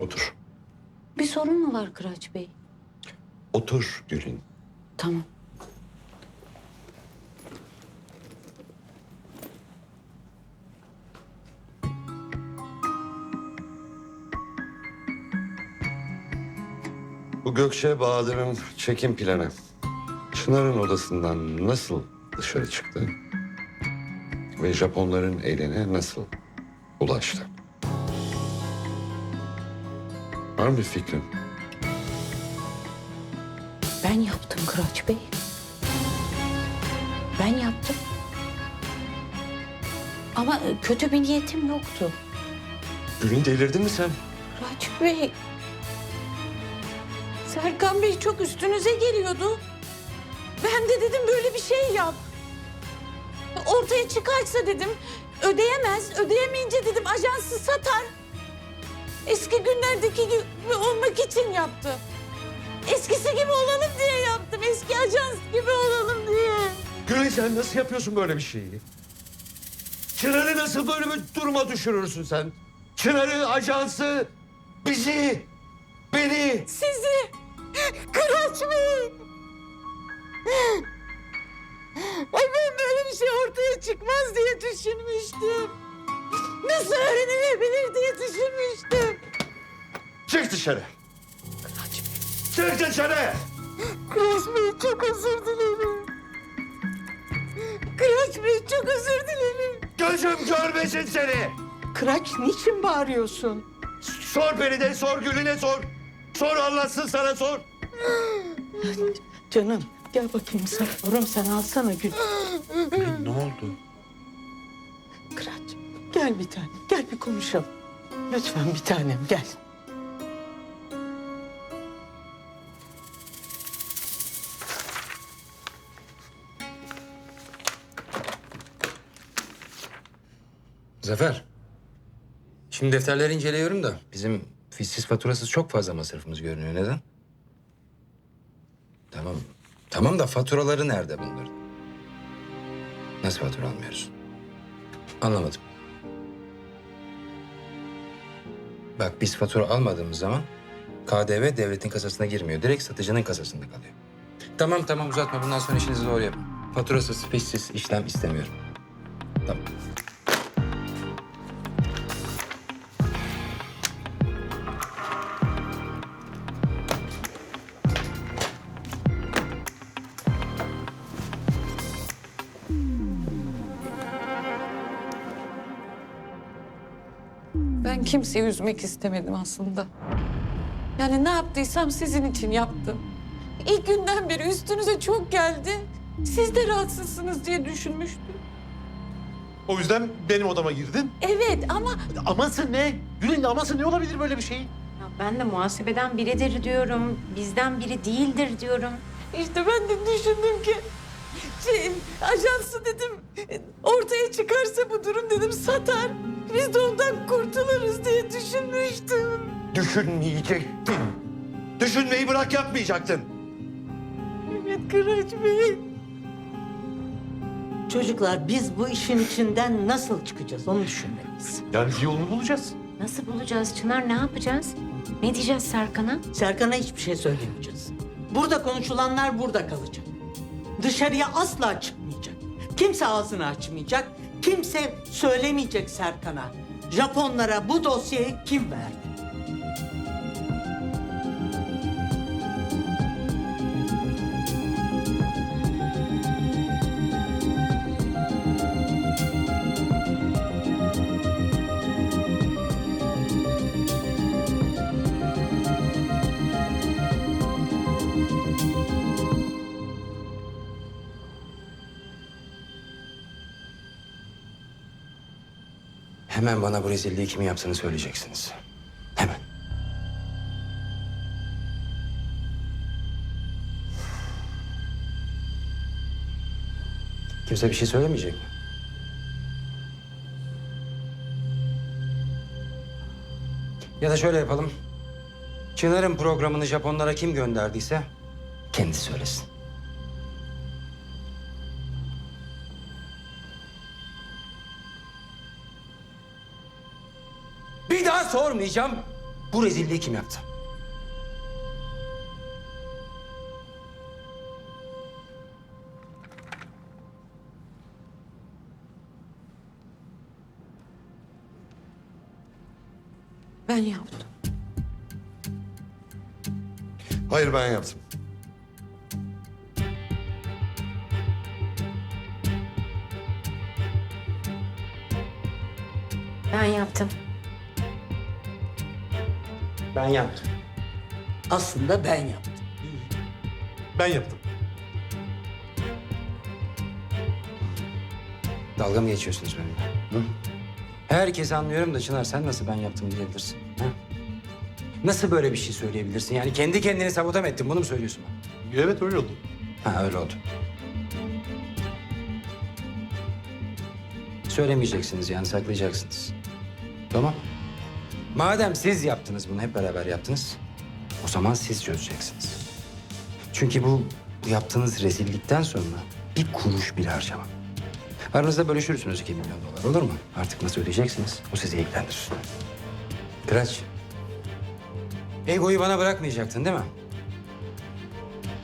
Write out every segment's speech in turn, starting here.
Otur. Bir sorun mu var Kıraç Bey? Otur Gül'ün. Tamam. Bu Gökçe Bahadır'ın çekim planı. Çınar'ın odasından nasıl dışarı çıktı? Ve Japonların eline nasıl ulaştı? Var mı bir fikrin? Ben yaptım Kıraç Bey. Ben yaptım. Ama kötü bir niyetim yoktu. Gül'ün delirdin mi sen? Kıraç Bey. Serkan Bey çok üstünüze geliyordu. Ben de dedim böyle bir şey yap. Ortaya çıkarsa dedim ödeyemez. Ödeyemeyince dedim ajansı satar. Eski günlerdeki gibi olmak için yaptı. Eskisi gibi olalım diye yaptım. Eski ajans gibi olalım diye. Gül'ün sen nasıl yapıyorsun böyle bir şeyi? Çınar'ı nasıl böyle bir duruma düşürürsün sen? Çınar'ı, ajansı, bizi, beni. Sizi Kıraç Bey. Ay ben böyle bir şey ortaya çıkmaz diye düşünmüştüm. Nasıl öğrenilebilir diye düşünmüştüm. Çık dışarı. Çık dışarı. Kıraç Bey çok özür dilerim. Kıraç Bey çok özür dilerim. Gözüm görmesin seni. Kıraç niçin bağırıyorsun? Sor Feride, sor Gül'üne sor. Sor anlatsın sana sor. Canım gel bakayım sen. Oğlum sen alsana Gül. Ne oldu? Kıraç gel bir tane gel bir konuşalım. Lütfen bir tanem gel. Zafer. Şimdi defterleri inceliyorum da bizim fişsiz faturasız çok fazla masrafımız görünüyor. Neden? Tamam. Tamam da faturaları nerede bunların? Nasıl fatura almıyoruz? Anlamadım. Bak biz fatura almadığımız zaman KDV devletin kasasına girmiyor. Direkt satıcının kasasında kalıyor. Tamam tamam uzatma. Bundan sonra işinizi doğru yapın. Faturasız, fişsiz işlem istemiyorum. Ben kimseyi üzmek istemedim aslında. Yani ne yaptıysam sizin için yaptım. İlk günden beri üstünüze çok geldi. Siz de rahatsızsınız diye düşünmüştüm. O yüzden benim odama girdin. Evet ama Aması ne? Gül'ün aması ne olabilir böyle bir şey? Ya ben de muhasebeden biridir diyorum, bizden biri değildir diyorum. işte ben de düşündüm ki... Şey, ajansı dedim ortaya çıkarsa bu durum dedim satar. Biz de ondan kurtuluruz diye düşünmüştüm. Düşünmeyecektin. Düşünmeyi bırak yapmayacaktın. Evet Kıraç Bey. Çocuklar biz bu işin içinden nasıl çıkacağız onu düşünmeliyiz. Yani bir yolunu bulacağız. Nasıl bulacağız Çınar, ne yapacağız? Ne diyeceğiz Serkan'a? Serkan'a hiçbir şey söylemeyeceğiz. Burada konuşulanlar burada kalacak. Dışarıya asla çıkmayacak. Kimse ağzını açmayacak. Kimse söylemeyecek Serkan'a. Japonlara bu dosyayı kim verdi? Hemen bana bu rezilliği kimin yaptığını söyleyeceksiniz. Hemen. Kimse bir şey söylemeyecek mi? Ya da şöyle yapalım. Çınar'ın programını Japonlara kim gönderdiyse kendi söylesin. Bir daha sormayacağım. Bu rezilliği kim yaptı? Ben yaptım. Hayır ben yaptım. Ben yaptım. Ben yaptım. Aslında ben yaptım. Ben yaptım. Dalga mı geçiyorsunuz benimle? Hı? Herkes anlıyorum da Çınar sen nasıl ben yaptım diyebilirsin? Ha? Nasıl böyle bir şey söyleyebilirsin? Yani kendi kendini sabote mi ettin? Bunu mu söylüyorsun bana? Evet öyle oldu. Ha öyle oldu. Söylemeyeceksiniz yani saklayacaksınız. Tamam. Madem siz yaptınız bunu hep beraber yaptınız. O zaman siz çözeceksiniz. Çünkü bu, yaptığınız rezillikten sonra bir kuruş bile harcamam. Aranızda bölüşürsünüz iki milyon dolar olur mu? Artık nasıl ödeyeceksiniz? O sizi ilgilendirir. Kıraç. Egoyu bana bırakmayacaktın değil mi?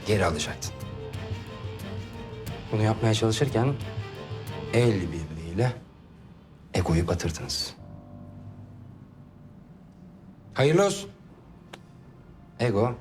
Geri alacaktın. Bunu yapmaya çalışırken el birliğiyle egoyu batırdınız. Hayırlı olsun. Ego